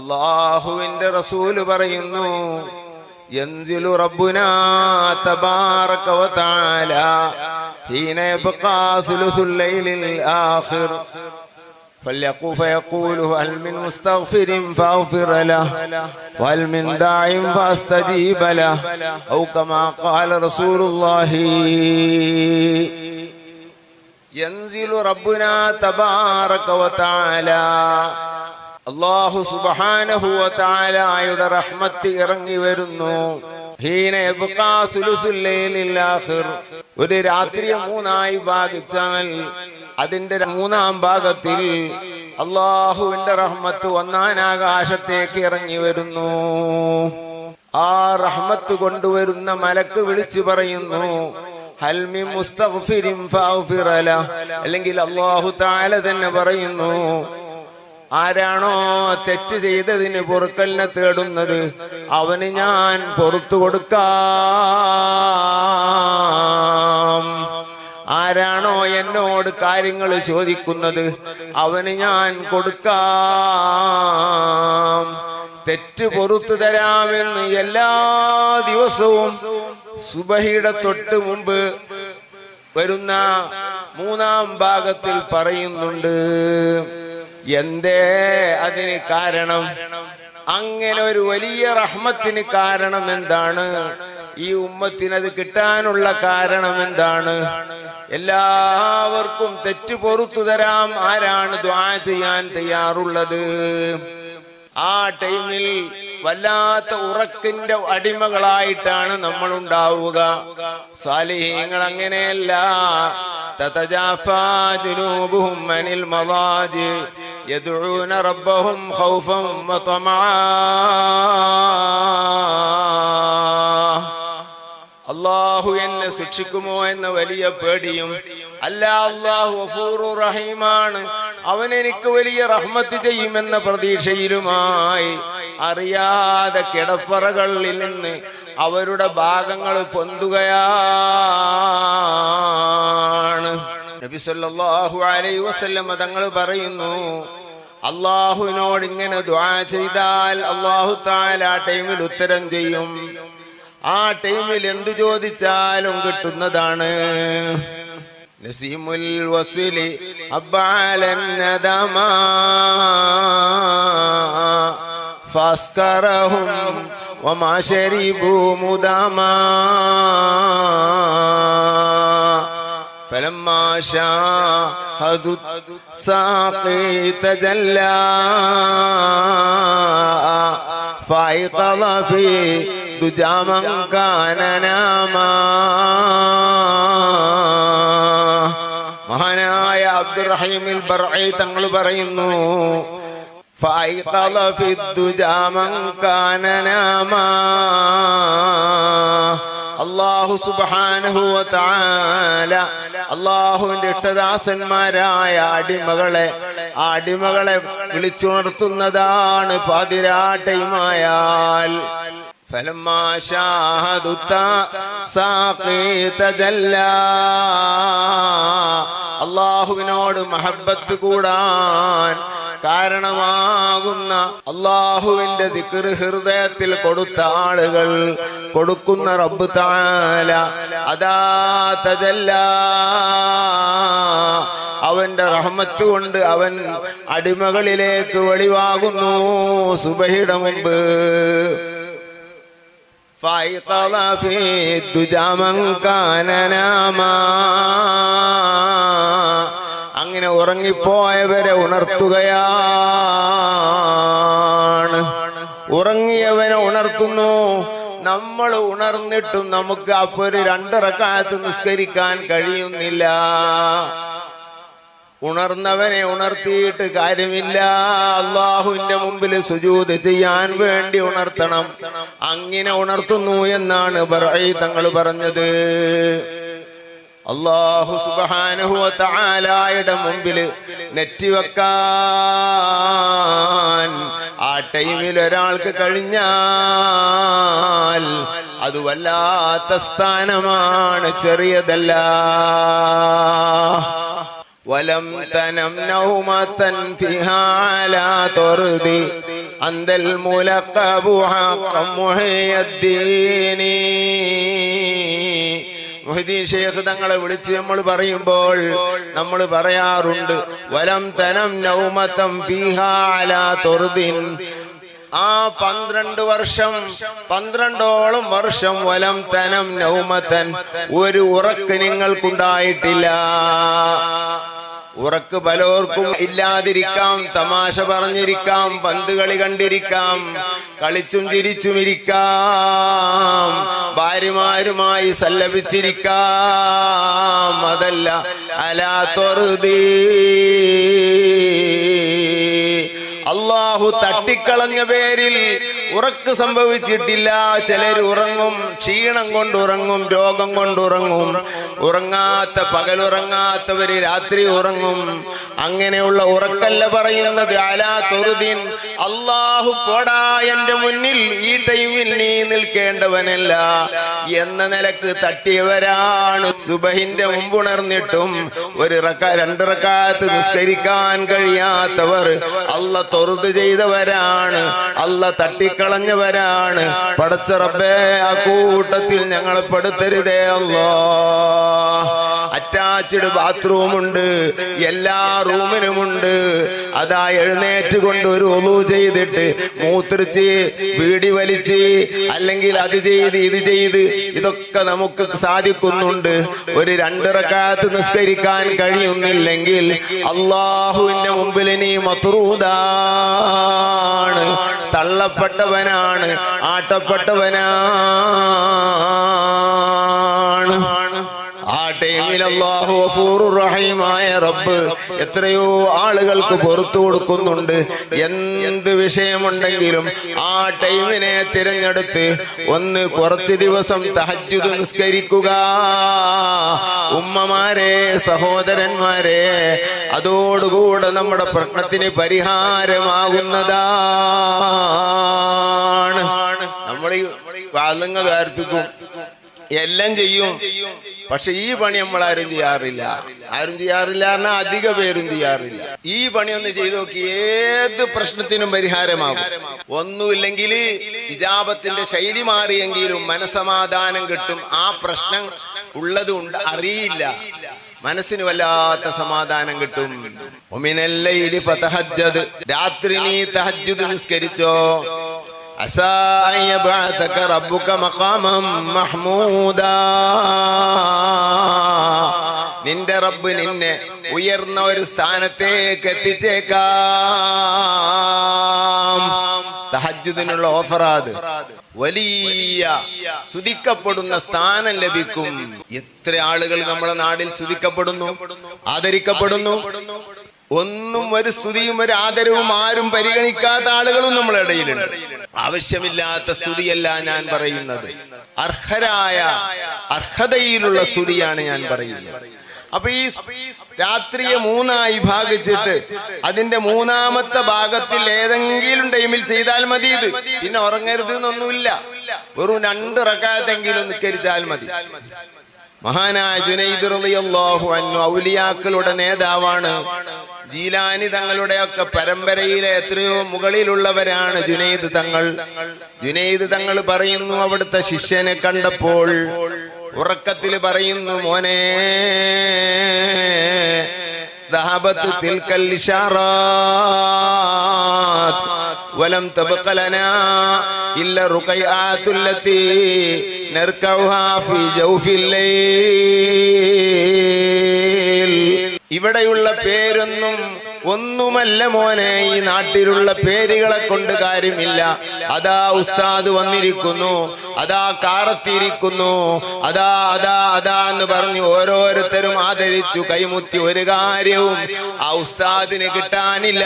അള്ളാഹുവിന്റെ റസൂല് പറയുന്നു ينزل ربنا تبارك وتعالى حين يبقى ثلث الليل الآخر فليقول فيقول هل من مستغفر فاغفر له وهل من داع فاستجيب له او كما قال رسول الله ينزل ربنا تبارك وتعالى അള്ളാഹു സുബാനഹു താലായുടെ റഹ്മത്ത് ഇറങ്ങി വരുന്നു. ഒരു രാത്രിയെ മൂന്നായി ഭാഗിച്ചാൽ അതിന്റെ മൂന്നാം ഭാഗത്തിൽ അള്ളാഹുവിന്റെ റഹ്മത്ത് ഒന്നാൻ ആകാശത്തേക്ക് ഇറങ്ങി വരുന്നു ആ റഹ്മത്ത് കൊണ്ടുവരുന്ന മലക്ക് വിളിച്ചു പറയുന്നു. അല്ലെങ്കിൽ അള്ളാഹു താല തന്നെ പറയുന്നു ആരാണോ തെറ്റ് ചെയ്തതിന് പൊറുക്കലിനെ തേടുന്നത് അവന് ഞാൻ പൊറത്തു കൊടുക്കാം. ആരാണോ എന്നോട് കാര്യങ്ങൾ ചോദിക്കുന്നത് അവന് ഞാൻ കൊടുക്കാം. തെറ്റ് പൊറത്തു തരാമെന്ന് എല്ലാ ദിവസവും സുബഹിയുടെ തൊട്ട് മുമ്പ് വരുന്ന മൂന്നാം ഭാഗത്തിൽ പറയുന്നുണ്ട്. എന്തേ അതിന് കാരണം? അങ്ങനെ ഒരു വലിയ റഹ്മത്തിന് കാരണം എന്താണ്? ഈ ഉമ്മത്തിന് അത് കിട്ടാനുള്ള കാരണം എന്താണ്? എല്ലാവർക്കും തെറ്റ് പൊറത്തു തരാം. ആരാണ് ദ്വാ ചെയ്യാൻ തയ്യാറുള്ളത്? ആ ടൈമിൽ വല്ലാത്ത ഉറക്കിന്റെ അടിമകളായിട്ടാണ് നമ്മൾ ഉണ്ടാവുക സാലിഹ്യങ്ങൾ അങ്ങനെയല്ല. തതജാഫാ ജുനൂബുഹും അനിൽ മവാജ്. يدعون ربهم خوفا وطمعا അള്ളാഹു എന്നെ ശിക്ഷിക്കുമോ എന്ന വലിയ പേടിയും അല്ല അള്ളാഹു അഫൂറു റഹീമാണ് അവൻ എനിക്ക് വലിയ റഹ്മത്ത് ചെയ്യുമെന്ന പ്രതീക്ഷയിലുമായി അറിയാതെ കിടപ്പറകളിൽ നിന്ന് അവരുടെ ഭാഗങ്ങൾ പൊന്തുകയാണ് നബിസല്ലാഹു അലൈ വസല്ലം തങ്ങൾ പറയുന്നു അള്ളാഹുവിനോട് ഇങ്ങനെ ദ്വാ ചെയ്താൽ അള്ളാഹു താൽ ആ ടൈമിൽ ഉത്തരം ചെയ്യും. ആ ടൈമിൽ എന്ത് ചോദിച്ചാലും കിട്ടുന്നതാണ്. നസീമുൽ വസിലി അബ്ബാലന്നദമാ ഫാസ്കറഹും വമാ فلما شاهدوا الساقي تجلى فايقظ في دجى من كان ناما മഹാനായ അബ്ദുറഹീമിൽ ബർഈ തങ്ങൾ പറയുന്നു فأيقظ في الدجى من كان ناما അള്ളാഹു സുബാനഹു താല അള്ളാഹുവിന്റെ ഇഷ്ടദാസന്മാരായ അടിമകളെ ആ അടിമകളെ വിളിച്ചുണർത്തുന്നതാണ് പാതിരാട്ടയുമായാൽ. فلما شاهدوا الساقي تجلى അള്ളാഹുവിനോട് മഹബത്ത് കൂടാൻ കാരണമാകുന്ന അള്ളാഹുവിന്റെ ദിക്ർ ഹൃദയത്തിൽ കൊടുത്ത ആളുകൾ കൊടുക്കുന്ന റബ്ബ് താല അതാ തജല്ല അവന്റെ റഹ്മത്ത് കൊണ്ട് അവൻ അടിമകളിലേക്ക് വെളിവാകുന്നു സുബഹിയുടെ മുമ്പ് فأيقظ في الدجى من كان ناما അങ്ങനെ ഉറങ്ങിപ്പോയവരെ ഉണർത്തുകയാണ് ഉറങ്ങിയവനെ ഉണർത്തുന്നു നമ്മൾ ഉണർന്നിട്ടും നമുക്ക് അപ്പൊ ഒരു രണ്ടിറക്കാലത്ത് നിസ്കരിക്കാൻ കഴിയുന്നില്ല ഉണർന്നവനെ ഉണർത്തിയിട്ട് കാര്യമില്ല. അള്ളാഹുവിന്റെ മുമ്പിൽ സുജൂത് ചെയ്യാൻ വേണ്ടി ഉണർത്തണം. അങ്ങനെ ഉണർത്തുന്നു എന്നാണ് തങ്ങൾ പറഞ്ഞത്. അള്ളാഹു സുബാനുഹുവ താലായുടെ മുമ്പിൽ നെറ്റിവെക്കാൻ ആ ടൈമിൽ ഒരാൾക്ക് കഴിഞ്ഞാൽ അത് വല്ലാത്ത സ്ഥാനമാണ് ചെറിയതല്ല. ولم تنم نومة فيها على طرد അന്തൽ മുലഖബു ഹഖം മുഹയ്യദ്ദീനി മൊഹിദ്ദീൻ ഷേഖ് തങ്ങളെ വിളിച്ച് നമ്മൾ പറയുമ്പോൾ നമ്മൾ പറയാറുണ്ട് വലം തനം നൗമതം ഫീഹാ അലാ തുർദിൻ ആ പന്ത്രണ്ട് വർഷം പന്ത്രണ്ടോളം വർഷം വലം തനം നൗമത്തൻ ഒരു ഉറക്ക് നിങ്ങൾക്കുണ്ടായിട്ടില്ല ഉറക്ക് പലർക്കും ഇല്ലാതിരിക്കാം തമാശ പറഞ്ഞിരിക്കാം പന്ത് കളി കണ്ടിരിക്കാം കളിച്ചും ചിരിച്ചും ഇരിക്കാം ഭാര്യമാരുമായി സല്ലപിച്ചിരിക്കാം അതല്ല അലാ അള്ളാഹു തട്ടിക്കളഞ്ഞ പേരിൽ ഉറക്ക് സംഭവിച്ചിട്ടില്ല. ചിലർ ഉറങ്ങും ക്ഷീണം കൊണ്ട് ഉറങ്ങും രോഗം കൊണ്ട് ഉറങ്ങും. ഉറങ്ങാത്ത പകലുറങ്ങാത്തവര് രാത്രി ഉറങ്ങും. അങ്ങനെയുള്ള ഉറക്കല്ല പറയുന്നത്. അലാ തൊറുദീൻ അള്ളാഹു പോടാ എന്റെ മുന്നിൽ ഈ ടൈമിൽ നീ നിൽക്കേണ്ടവനല്ല. എന്ന നിലയ്ക്ക് തട്ടിയവരാണ്. സുബഹിന്റെ മുമ്പുണർന്നിട്ടും ഒരു രണ്ടിറക്കാലത്ത് നിസ്കരിക്കാൻ കഴിയാത്തവർ. അല്ല തൊറുത് ചെയ്തവരാണ്. അല്ല തട്ടിക്കളഞ്ഞവരാണ് പടച്ച റബ്ബേ ആ കൂട്ടത്തിൽ ഞങ്ങൾ പെടുത്തരുതേ അല്ലോ. അറ്റാച്ച്ഡ് ബാത്റൂം ഉണ്ട് എല്ലാ റൂമിനുമുണ്ട്. അതാ എഴുന്നേറ്റ് കൊണ്ട് ഒരു ഒലു ചെയ്തിട്ട് മൂത്രിച്ച് വീടി വലിച്ച് അല്ലെങ്കിൽ അത് ചെയ്ത് ഇത് ചെയ്ത് ഇതൊക്കെ നമുക്ക് സാധിക്കുന്നുണ്ട്. ഒരു രണ്ടിറക്കാത്ത് നിസ്കരിക്കാൻ കഴിയുന്നില്ലെങ്കിൽ അള്ളാഹുവിന്റെ മുമ്പിൽ ഇനി മത്രൂതാണ് തള്ളപ്പെട്ടവനാണ് ആട്ടപ്പെട്ടവനാണ്. ആ ടൈമിൽ അള്ളാഹു റഹീമായ റബ്ബ് എത്രയോ ആളുകൾക്ക് പുറത്തു കൊടുക്കുന്നുണ്ട്. എന്ത് വിഷയമുണ്ടെങ്കിലും ആ ടൈമിനെ തിരഞ്ഞെടുത്ത് ഒന്ന് കുറച്ച് ദിവസം തഹജ്ജുദ് നിസ്കരിക്കുക. ഉമ്മമാരെ സഹോദരന്മാരെ അതോടുകൂടെ നമ്മുടെ പ്രശ്നത്തിന് പരിഹാരമാകുന്നതാണ്. നമ്മൾ ഈ വാദങ്ങൾ ആർപ്പിക്കും എല്ലാം ചെയ്യും. പക്ഷെ ഈ പണി നമ്മൾ ആരും ചെയ്യാറില്ല. ആരും ചെയ്യാറില്ല എന്നാൽ അധിക പേരും ചെയ്യാറില്ല. ഈ പണി ഒന്ന് ചെയ്തു നോക്കി ഏത് പ്രശ്നത്തിനും പരിഹാരമാകും. ഒന്നുമില്ലെങ്കിൽ ഹിജാബത്തിന്റെ ശൈലി മാറിയെങ്കിലും മനസമാധാനം കിട്ടും. ആ പ്രശ്നം ഉള്ളത് അറിയില്ല. മനസ്സിന് വല്ലാത്ത സമാധാനം കിട്ടും. രാത്രി നീ തഹജ്ജുദ് നിസ്കരിച്ചോ? عسى أن يبعثك ربك مقاما محمودا നിന്റെ റബ്ബ് നിന്നെ ഉയർന്ന ഒരു സ്ഥാനത്തേക്ക് എത്തിച്ചേക്കാം തഹജുദിനുള്ള ഓഫറാത് വലിയ സ്തുതിക്കപ്പെടുന്ന സ്ഥാനം ലഭിക്കും എത്ര ആളുകൾ നമ്മുടെ നാടിൽ സ്തുതിക്കപ്പെടുന്നു ആദരിക്കപ്പെടുന്നു ഒന്നും ഒരു സ്തുതിയും ഒരു ആദരവും ആരും പരിഗണിക്കാത്ത ആളുകളും നമ്മുടെ ഇടയിലുണ്ട് ആവശ്യമില്ലാത്ത സ്തുതിയല്ല ഞാൻ പറയുന്നത്. അർഹരായ അർഹതയിലുള്ള സ്തുതിയാണ് ഞാൻ പറയുന്നത്. അപ്പൊ ഈ രാത്രിയെ മൂന്നായി ഭാഗിച്ചിട്ട് അതിന്റെ മൂന്നാമത്തെ ഭാഗത്തിൽ ഏതെങ്കിലും ടൈമിൽ ചെയ്താൽ മതി ഇത്. പിന്നെ ഉറങ്ങരുത് എന്നൊന്നുമില്ല. വെറും രണ്ട് റക്കാത്തെങ്കിലും നിക്കരിച്ചാൽ മതി. മഹാനായ ജുനൈദ് റളിയല്ലാഹു അൻഹു ഔലിയാക്കളുടെ നേതാവാണ്. ജീലാനി തങ്ങളുടെ ഒക്കെ പരമ്പരയിലെ എത്രയോ മുകളിലുള്ളവരാണ് ജുനൈദ് തങ്ങൾ. ജുനൈദ് തങ്ങൾ പറയുന്നു അവിടുത്തെ ശിഷ്യനെ കണ്ടപ്പോൾ ഉറക്കത്തിൽ പറയുന്നു മോനെ ذهبت تلك الإشارات ولم تبق لنا إلا الرقيعات التي نركعها في جوف الليل ഇവിടെയുള്ള പേരൊന്നും ഒന്നുമല്ല മോനെ ഈ നാട്ടിലുള്ള പേരുകളെ കൊണ്ട് കാര്യമില്ല അതാ ഉസ്താദ് വന്നിരിക്കുന്നു അതാ കാറത്തിയിരിക്കുന്നു അതാ അതാ അതാ എന്ന് പറഞ്ഞ് ഓരോരുത്തരും ആദരിച്ചു കൈമുത്തി ഒരു കാര്യവും ആ ഉസ്താദിന് കിട്ടാനില്ല.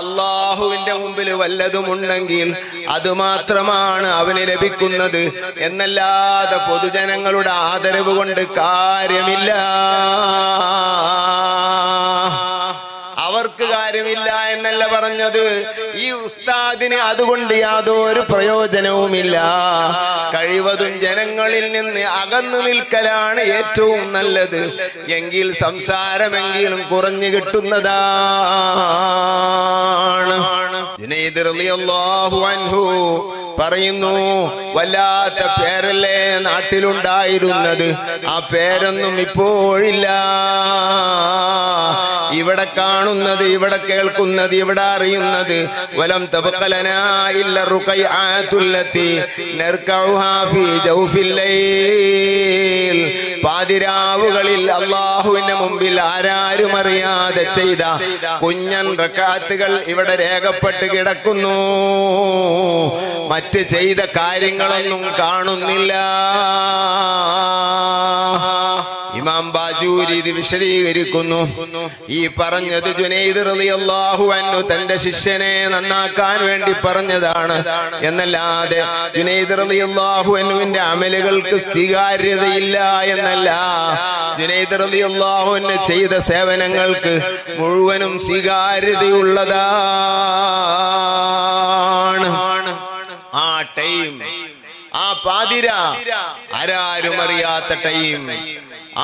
അള്ളാഹുവിന്റെ മുമ്പിൽ വല്ലതുമുണ്ടെങ്കിൽ അത് മാത്രമാണ് അവന് ലഭിക്കുന്നത് എന്നല്ലാതെ പൊതുജനങ്ങളുടെ ആദരവ് കൊണ്ട് കാര്യമില്ല. അവർക്ക് കാര്യമില്ല എന്നല്ല പറഞ്ഞത്. ഈ ഉസ്താദിന് അതുകൊണ്ട് യാതൊരു പ്രയോജനവുമില്ല. കഴിവതും ജനങ്ങളിൽ നിന്ന് അകന്നു നിൽക്കലാണ് ഏറ്റവും നല്ലത്. എങ്കിൽ സംസാരമെങ്കിലും കുറഞ്ഞു കിട്ടുന്നതാണ്. ജുനൈദ് റളിയല്ലാഹു അൻഹു പറയുന്നു വല്ലാത്ത പേരല്ലേ നാട്ടിലുണ്ടായിരുന്നത്? ആ പേരൊന്നും ഇപ്പോഴില്ല. ഇവിടെ കാണുന്നത് ഇവിടെ കേൾക്കുന്നത് ഇവിടെ അറിയുന്നത്. വലം തബക്കലനായില്ല റുഖൈആത്തുല്ലത്തി നർകഉഹാ ഫീ ജൗഫിൽ ലൈൽ. പാതിരാവുകളിൽ അള്ളാഹുവിന്റെ മുമ്പിൽ ആരാരും അറിയാതെ ചെയ്ത കുഞ്ഞൻ റക്കാത്തുകൾ ഇവിടെ രേഖപ്പെട്ട് കിടക്കുന്നു. മറ്റ് ചെയ്ത കാര്യങ്ങളൊന്നും കാണുന്നില്ല. ഇമാം ബാജൂരി ഇത് വിശദീകരിക്കുന്നു. ഈ പറഞ്ഞത് ജുനൈദ് റളിയല്ലാഹു അൻഹു തന്റെ ശിഷ്യനെ നന്നാക്കാൻ വേണ്ടി പറഞ്ഞതാണ്. എന്നല്ലാതെ ജുനൈദ് റളിയല്ലാഹു അൻഹുവിന്റെ അമലുകൾക്ക് സ്വീകാര്യതയില്ല എന്നല്ല. ജുനൈദ് റളിയല്ലാഹു അൻഹു ചെയ്ത സേവനങ്ങൾക്ക് മുഴുവനും സ്വീകാര്യതയുള്ളതാണ്. ആ ടൈം ആ പാതിര ആരാരും അറിയാത്ത ടൈം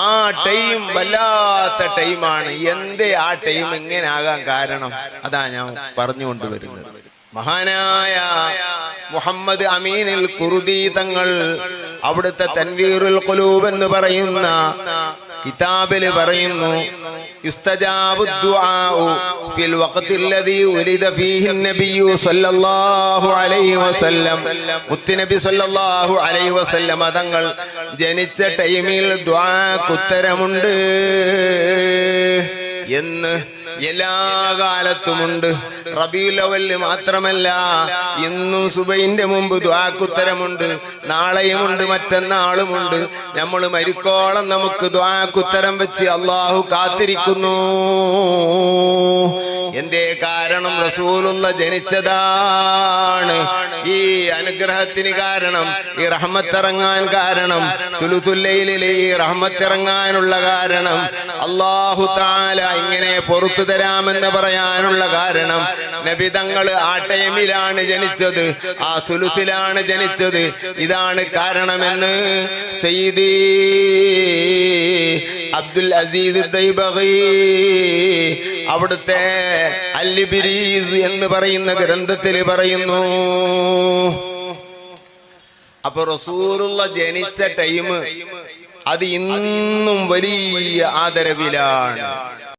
ആ ടൈം വല്ലാത്ത ടൈമാണ്. എന്തേ ആ ടൈം എങ്ങനെ ആകാൻ കാരണം? അതാ ഞാൻ പറഞ്ഞുകൊണ്ടുവരുന്നത് മഹാനായ മുഹമ്മദ് അമീനിൽ കുറുദീതങ്ങൾ അവിടുത്തെ തൻവീറുൽ കൊലൂബ് എന്ന് പറയുന്ന കിതാബിൽ പറയുന്നു തങ്ങൾ ജനിച്ച ടൈമിൽ ദുആക്കുത്തരമുണ്ട് എന്ന് എല്ലാ കാലത്തുമുണ്ട്. റബീലവൽ മാത്രമല്ല ഇന്നും സുബൈന്റെ മുമ്പ് ദ്വാക്കുത്തരമുണ്ട് നാളെയുമുണ്ട് മറ്റന്നാളുമുണ്ട്. നമ്മൾ മരിക്കോളം നമുക്ക് ദ്വാക്കുത്തരം വെച്ച് അള്ളാഹു കാത്തിരിക്കുന്നു. എന്തേ കാരണം? റസൂലുള്ള ജനിച്ചതാണ്. ഈ അനുഗ്രഹത്തിന് കാരണം ഈ റഹ്മത്തിറങ്ങാൻ കാരണം തുലുതുല്ലയിലെ ഈ റഹ്മത്തിറങ്ങാനുള്ള കാരണം അള്ളാഹു താല ഇങ്ങനെ പൊറത്തു തരാമെന്ന് പറയാനുള്ള കാരണം നബി തങ്ങൾ ആ ടൈമിലാണ് ജനിച്ചത്. ആ തുലുസിലാണ് ജനിച്ചത്. ഇതാണ് കാരണമെന്ന് സെയ്ദി അബ്ദുൽ അസീസ് അവിടുത്തെ അല്ലിബിരീസ് എന്ന് പറയുന്ന ഗ്രന്ഥത്തിൽ പറയുന്നു. അപ്പൊ റസൂറുള്ള ജനിച്ച ടൈം അത് ഇന്നും വലിയ ആദരവിലാണ്.